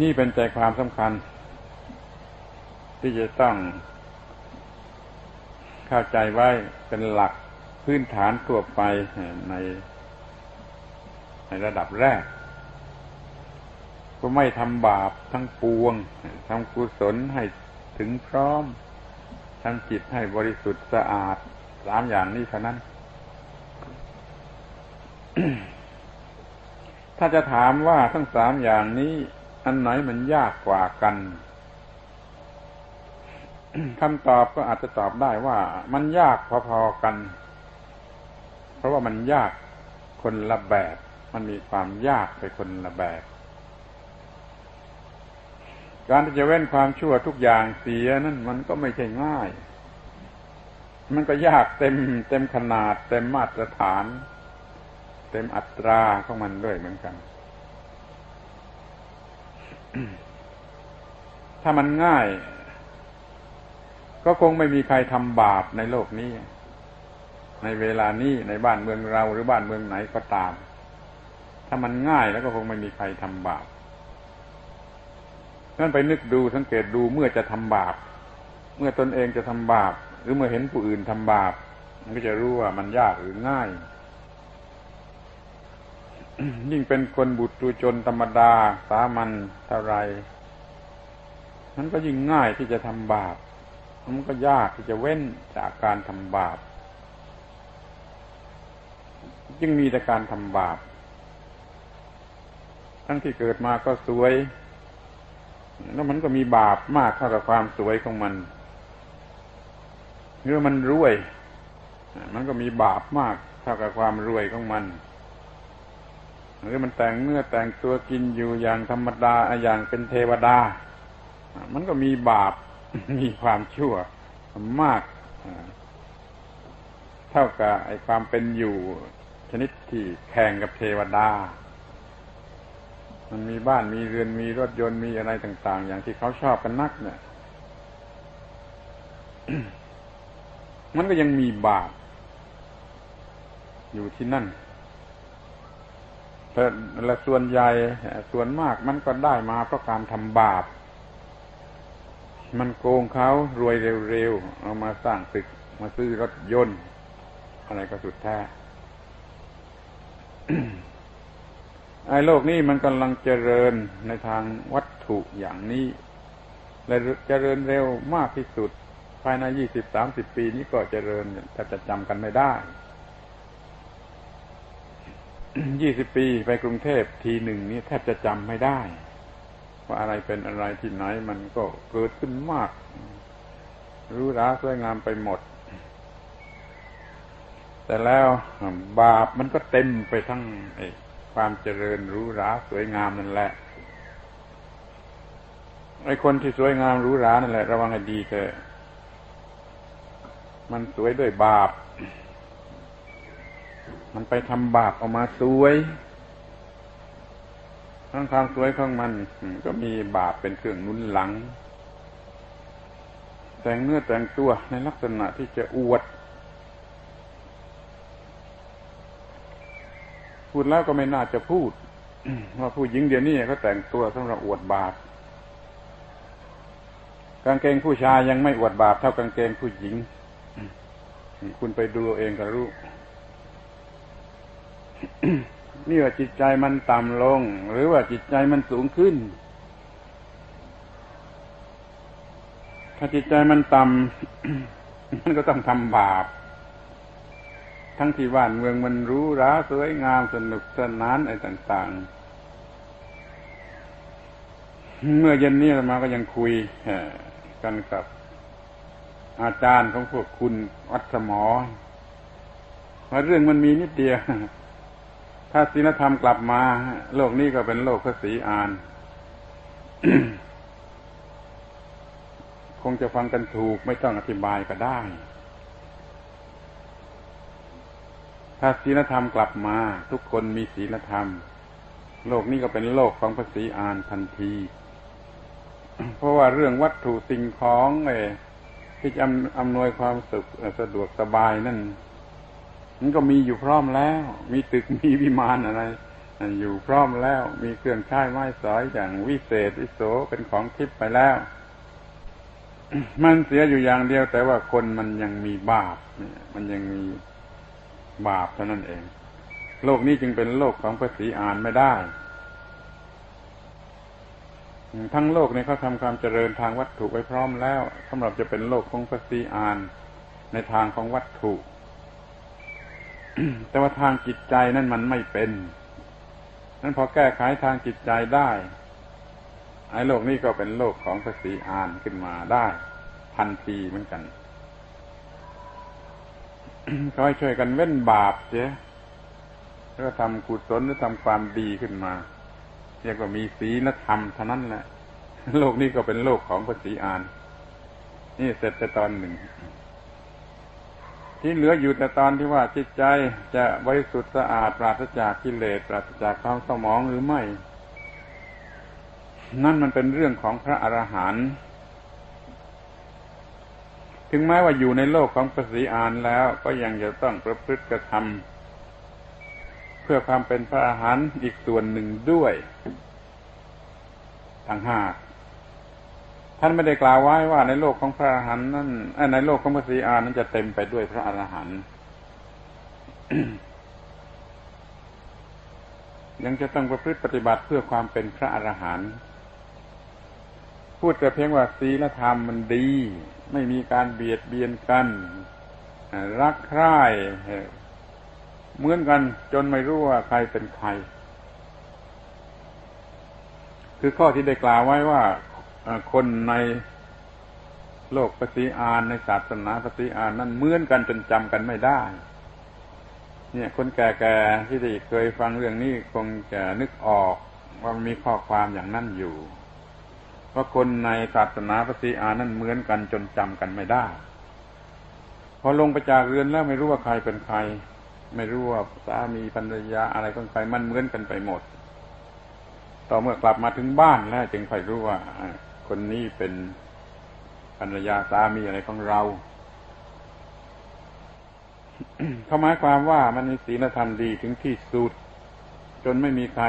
นี่เป็นใจความสำคัญ ที่จะต้องเข้าใจไว้เป็นหลักพื้นฐานทั่วไปใน ในระดับแรก ก็ไม่ทำบาปทั้งปวงทำกุศลให้ถึงพร้อมทำจิตให้บริสุทธิ์สะอาดสามอย่างนี้เท่านั้น ถ้าจะถามว่าทั้งสามอย่างนี้ อันไหนมันยากกว่ากันคำตอบก็อาจจะตอบได้ว่า มันยากพอๆกัน เพราะว่ามันยากคนละแบบ มันมีความยากไปคนละแบบ การที่จะเว้นความชั่วทุกอย่างเสียนั่นมันก็ไม่ใช่ง่าย มันก็ยากเต็ม เต็มขนาด เต็มมาตรฐาน เต็มอัตราของมันด้วยเหมือนกัน ถ้ามันง่าย ก็คงไม่มีใครทำบาปในโลกนี้ ในเวลานี้ในบ้านเมืองเราหรือบ้านเมืองไหนก็ตาม ถ้ามันง่ายแล้วก็คงไม่มีใครทำบาปนั่นไปนึกดูสังเกตดูเมื่อจะทำบาป เมื่อตนเองจะทำบาป หรือเมื่อเห็นผู้อื่นทำบาป มันก็จะรู้ว่ามันยากหรือง่าย ยิ่งเป็นคนบุตรชนธรรมดา สามัญเท่าไรมันก็ยิ่งง่ายที่จะทำบาปมันก็ยากที่จะเว้นจากการทำบาป จึงมีแต่การทำบาป ทั้งที่เกิดมาก็สวย แล้วมันก็มีบาปมากเท่ากับความสวยของมันเมื่อมันรวย มันก็มีบาปมากเท่ากับความรวยของมัน หรือมันแต่งเนื้อแต่งตัวกินอยู่อย่างธรรมดาอย่างเป็นเทวดา มันก็มีบาปมีความชั่วมาก เท่ากับไอ้ความเป็นอยู่ชนิดที่แข่งกับเทวดา มันมีบ้านมีเรือนมีรถยนต์มีอะไรต่าง ๆ อย่างที่เขาชอบกันนัก เนี่ย มันก็ยังมีบาปอยู่ที่นั่น แต่ละส่วนใหญ่ส่วนมากมันก็ได้มาเพราะการทำบาป มันโกงเขารวยเร็วๆ เอามาสร้างตึกมาซื้อรถยนต์ อะไรก็สุดแท้ไอ้โลกนี้มันกำลังเจริญในทางวัตถุอย่างนี้ และเจริญเร็วมากที่สุด ภายในยี่สิบสามสิบปีนี้ก็เจริญแทบจะจำกันไม่ได้ ยี่สิบปีไปกรุงเทพทีหนึ่งนี้แทบจะจำไม่ได้ ว่าอะไรเป็นอะไรที่ไหนมันก็เกิดขึ้นมาก รู้ราสวยงามไปหมด แต่แล้วบาปมันก็เต็มไปทั้งไอความเจริญรู้ราสวยงามนั่นแหละไอ้คนที่สวยงามรู้รานั่นแหละ ระวังให้ดีเถอะมันสวยด้วยบาป มันไปทำบาปออกมาสวยทั้งความสวยของมันก็มีบาปเป็นเครื่องนุนหลัง แต่งเนื้อแต่งตัวในลักษณะที่จะอวด พูดแล้วก็ไม่น่าจะพูดว่าผู้หญิงเดี๋ยวนี้ก็แต่งตัวสำหรับอวดบาปกางเกงผู้ชายยังไม่อวดบาปเท่ากางเกงผู้หญิง คุณไปดูเองก็รู้ นี่ว่าจิตใจมันต่ำลง หรือว่าจิตใจมันสูงขึ้น ถ้าจิตใจมันต่ำมันก็ต้องทำบาป ทั้งที่บ้านเมืองมันรู้ราสวยงามสนุกสนานอะไรต่าง ๆ เมื่อเย็นนี้เรามาก็ยังคุยกันกับอาจารย์ของพวกคุณวัดสมอว่าเรื่องมันมีนิดเดียว ถ้าศีลธรรมกลับมา โลกนี้ก็เป็นโลกพระศรีอาน คงจะฟังกันถูกไม่ต้องอธิบายก็ได้ ถ้าศีลธรรมกลับมา ทุกคนมีศีลธรรม โลกนี้ก็เป็นโลกของพระศรีอานทันที เพราะว่าเรื่องวัตถุสิ่งของเอที่จะอำนวยความสุขสะดวกสบายนั่น มันก็มีอยู่พร้อมแล้ว มีตึกมีวิมานอะไรอยู่พร้อมแล้ว มีเครื่องใช้ไม้สอยอย่างวิเศษวิโสเป็นของทิพย์ไปแล้ว มันเสียอยู่อย่างเดียว แต่ว่าคนมันยังมีบาปเนี่ยมันยังมีบาปเท่านั้นเอง โลกนี้จึงเป็นโลกของภาษีอ่านไม่ได้ ทั้งโลกนี้เขาทำความเจริญทางวัตถุไว้พร้อมแล้วสำหรับจะเป็นโลกของภาษีอ่านในทางของวัตถุ แต่ว่าทางจิตใจนั่นมันไม่เป็นนั้นพอแก้ไขทางจิตใจได้ไอ้โลกนี้ก็เป็นโลกของภาษีอ่านขึ้นมาได้ทันทีเหมือนกันคอยช่วยกันเว้นบาปเจ้แล้วก็ทำกุศลหรือทำความดีขึ้นมา เรียกว่ามีศีลธรรมเท่านั้นแหละ โลกนี้ก็เป็นโลกของภาษีอ่าน นี่เสร็จแต่ตอนหนึ่ง ที่เหลืออยู่แต่ตอนที่ว่าจิตใจจะบริสุทธิ์สะอาดปราศจากกิเลสปราศจากความสมองหรือไม่ นั่นมันเป็นเรื่องของพระอรหันต์ถึงแม้ว่าอยู่ในโลกของปสีอานแล้วก็ยังจะต้องประพฤติกระทำเพื่อความเป็นพระอรหันต์อีกส่วนหนึ่งด้วยทางหาก ท่านไม่ได้กล่าวไว้ว่าในโลกของพระอรหันต์นั้นในโลกของพระศรีอานนั้นจะเต็มไปด้วยพระอรหันต์ยังจะต้องประพฤติปฏิบัติเพื่อความเป็นพระอรหันต์พูดแต่เพียงว่าศีลธรรมมันดี ไม่มีการเบียดเบียนกัน รักใคร่เหมือนกันจนไม่รู้ว่าใครเป็นใคร คือข้อที่ได้กล่าวไว้ว่า คนในโลกปฏิอานในศาสนาปฏิอานนั้นเหมือนกันจนจำกันไม่ได้ เนี่ย คนแก่ๆที่ได้เคยฟังเรื่องนี้คงจะนึกออกว่ามีข้อความอย่างนั้นอยู่เพราคนในศาสนาปฏิอานั้นเหมือนกันจนจำกันไม่ได้ พอลงไปจากเรือนแล้วไม่รู้ว่าใครเป็นใคร ไม่รู้ว่าสามีภรรยาอะไรของใครมันเหมือนกันไปหมด ต่อเมื่อกลับมาถึงบ้านแล้วจึงค่อยรู้ว่า คนนี้เป็นภรรยาสามีอะไรของเรา เขาหมายความว่ามันมีศีลธรรมดีถึงที่สุด จนไม่มีใคร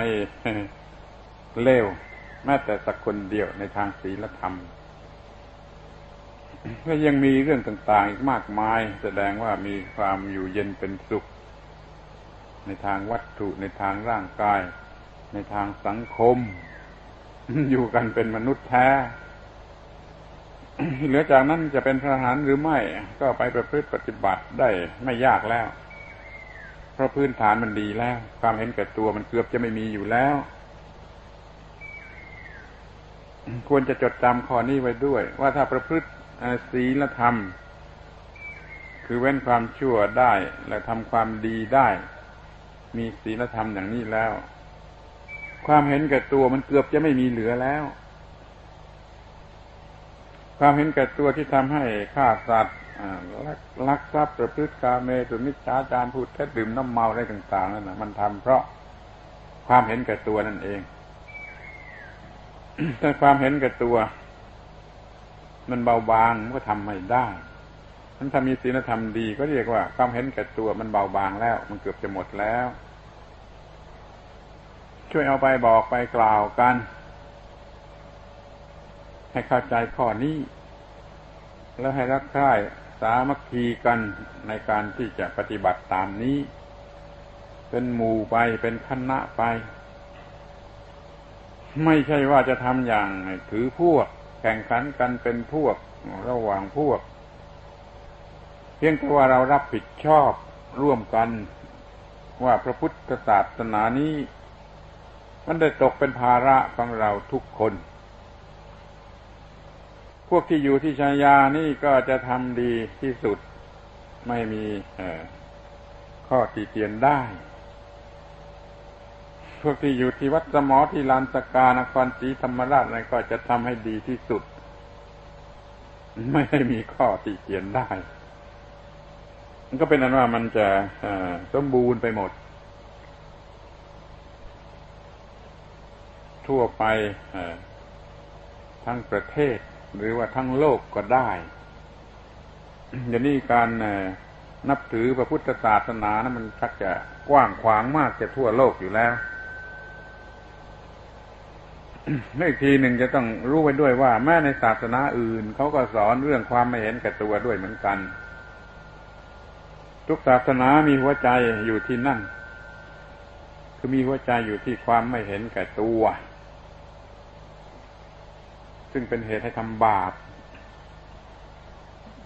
เลวแม้แต่สักคนเดียวในทางศีลธรรมก็ยังมีเรื่องต่าง ๆ อีกมากมาย แสดงว่ามีความอยู่เย็นเป็นสุข ในทางวัตถุในทางร่างกาย ในทางสังคม อยู่กันเป็นมนุษย์แท้ เหลือจากนั้นจะเป็นพระหารหรือไม่ ก็ไปประพฤติปฏิบัติได้ไม่ยากแล้ว เพราะพื้นฐานมันดีแล้ว ความเห็นแก่ตัวมันเกือบจะไม่มีอยู่แล้ว ควรจะจดจำข้อนี้ไว้ด้วย ว่าถ้าประพฤติศีลธรรม คือเว้นความชั่วได้และทำความดีได้ มีศีลธรรมอย่างนี้แล้ว ความเห็นแก่ตัวมันเกือบจะไม่มีเหลือแล้ว ความเห็นแก่ตัวที่ทำให้ฆ่าสัตว์ลักทรัพย์ประพฤติกาเมสุมิจฉาจารพูดเท็จดื่มน้ำเมาอะไรต่างๆนั่นนะมันทำเพราะความเห็นแก่ตัวนั่นเองถ้าความเห็นแก่ตัว มันเบาบางมันก็ทำไม่ได้มันถ้ามีศีลธรรมดีก็เรียกว่าความเห็นแก่ตัวมันเบาบางแล้ว มันเกือบจะหมดแล้ว ช่วยเอาไปบอกไปกล่าวกัน ให้เข้าใจข้อนี้ แล้วให้รักใคร่สามัคคีกันในการที่จะปฏิบัติตามนี้ เป็นหมู่ไปเป็นคณะไป ไม่ใช่ว่าจะทำอย่างถือพวก แข่งขันกันเป็นพวกระหว่างพวก เพียงแต่ว่าเรารับผิดชอบร่วมกันว่าพระพุทธศาสนานี้ มันได้ตกเป็นภาระของเราทุกคน พวกที่อยู่ที่ชายานี่ก็จะทำดีที่สุดไม่มีข้อตีเตียนได้ พวกที่อยู่ที่วัดสมอที่ลานสกานครศรีธรรมราชอะไรก็จะทำให้ดีที่สุด ไม่ให้มีข้อติเตียนได้มันก็เป็นอันว่ามันจะสมบูรณ์ไปหมด ทั่วไปทั้งประเทศ หรือว่าทั้งโลกก็ได้อย่างนี้การนับถือพระพุทธศาสนานะมันชักจะกว้างขวางมากจะทั่วโลกอยู่แล้วและอีกทีหนึ่งจะต้องรู้ไว้ด้วยว่า แม้ในศาสนาอื่นเขาก็สอนเรื่องความไม่เห็นแก่ตัวด้วยเหมือนกัน ทุกศาสนามีหัวใจอยู่ที่นั่น คือมีหัวใจอยู่ที่ความไม่เห็นแก่ตัว ซึ่งเป็นเหตุให้ทำบาป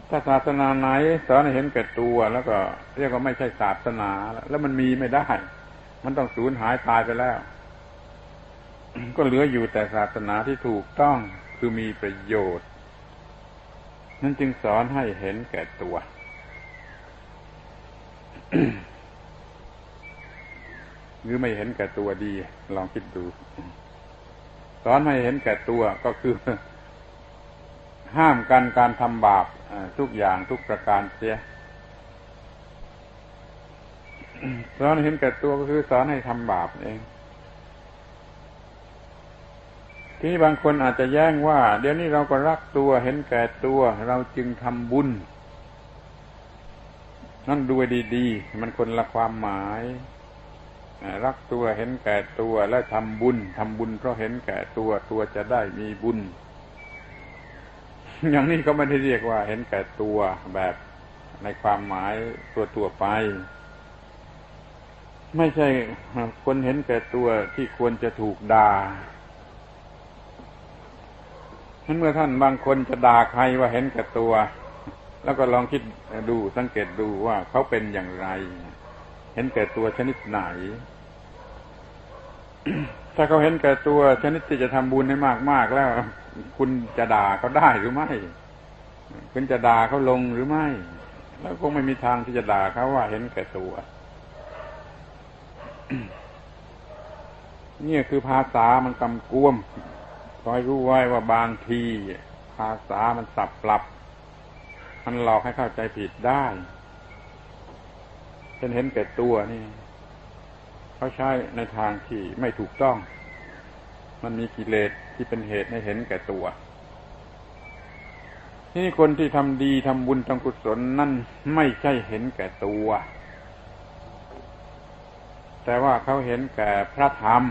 ถ้าศาสนาไหนสอนให้เห็นแก่ตัวแล้วก็เรียกว่าไม่ใช่ศาสนา แล้วมันมีไม่ได้ มันต้องสูญหายตายไปแล้ว ก็เหลืออยู่แต่ศาสนาที่ถูกต้องคือมีประโยชน์ นั่นจึงสอนให้เห็นแก่ตัว หรือไม่เห็นแก่ตัวดี ลองคิดดูสอนให้เห็นแก่ตัวก็คือ ห้ามกันการทำบาปทุกอย่างทุกประการเสียสอนเห็นแก่ตัวก็คือสอนให้ทำบาปเอง ทีนี้บางคนอาจจะแย้งว่า เดี๋ยวนี้เราก็รักตัวเห็นแก่ตัว เราจึงทำบุญ นั่นดูดี ๆ มันคนละความหมาย รักตัวเห็นแก่ตัวและทำบุญทำบุญเพราะเห็นแก่ตัวตัวจะได้มีบุญ อย่างนี้ก็ไม่ได้เรียกว่าเห็นแก่ตัวแบบในความหมายตัวตัวไป ไม่ใช่คนเห็นแก่ตัวที่ควรจะถูกด่านั้นเมื่อท่านบางคนจะด่าใครว่าเห็นแก่ตัว แล้วก็ลองคิดดูสังเกตดูว่าเขาเป็นอย่างไร เห็นแก่ตัวชนิดไหน ถ้าเขาเห็นแก่ตัวชนิดที่จะทำบุญให้มากๆแล้ว คุณจะด่าเขาได้หรือไม่ คุณจะด่าเขาลงหรือไม่ แล้วคงไม่มีทางที่จะด่าเขาว่าเห็นแก่ตัวนี่คือภาษามันกำกวมคอยรู้ไว้ว่าบางที ภาษามันสับปรับ มันหลอกให้เข้าใจผิดได้เช่นเห็นแก่ตัวนี่ เขาใช้ในทางที่ไม่ถูกต้อง มันมีกิเลสที่เป็นเหตุให้เห็นแก่ตัวที่คนที่ทำดีทำบุญทำกุศลนั่นไม่ใช่เห็นแก่ตัว แต่ว่าเขาเห็นแก่พระธรรม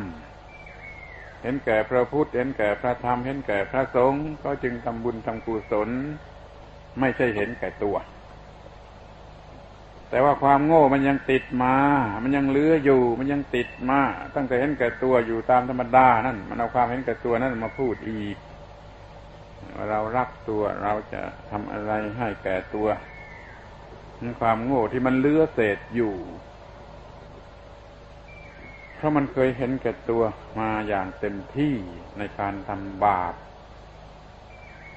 เห็นแก่พระพุทธ เห็นแก่พระธรรม เห็นแก่พระสงฆ์ ก็จึงทำบุญทำกุศล ไม่ใช่เห็นแก่ตัว แต่ว่าความโง่มันยังติดมา มันยังเลื้ออยู่ มันยังติดมา ตั้งแต่เห็นแก่ตัวอยู่ตามธรรมดานั่น มันเอาความเห็นแก่ตัวนั่นมาพูดอีก เรารักตัวเราจะทำอะไรให้แก่ตัวนั่นความโง่ที่มันเลื้อเศษอยู่ เพราะมันเคยเห็นแก่ตัวมาอย่างเต็มที่ในการทำบาป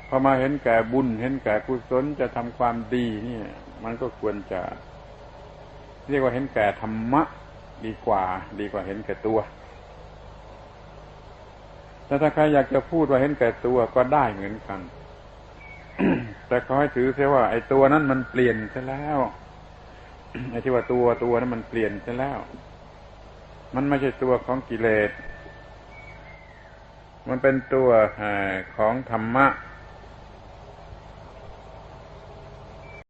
พอมาเห็นแก่บุญ เห็นแก่กุศลจะทำความดีนี่มันก็ควรจะ เรียกว่าเห็นแก่ธรรมะดีกว่า ดีกว่าเห็นแก่ตัวแต่ถ้าใครอยากจะพูดว่าเห็นแก่ตัวก็ได้เหมือนกัน แต่ขอให้ถือเสียว่า ไอ้ตัวนั้นมันเปลี่ยนไปแล้วไอ้ที่ว่าตัวตัวนั้นมันเปลี่ยนไปแล้ว มันไม่ใช่ตัวของกิเลส มันเป็นตัวของธรรมะ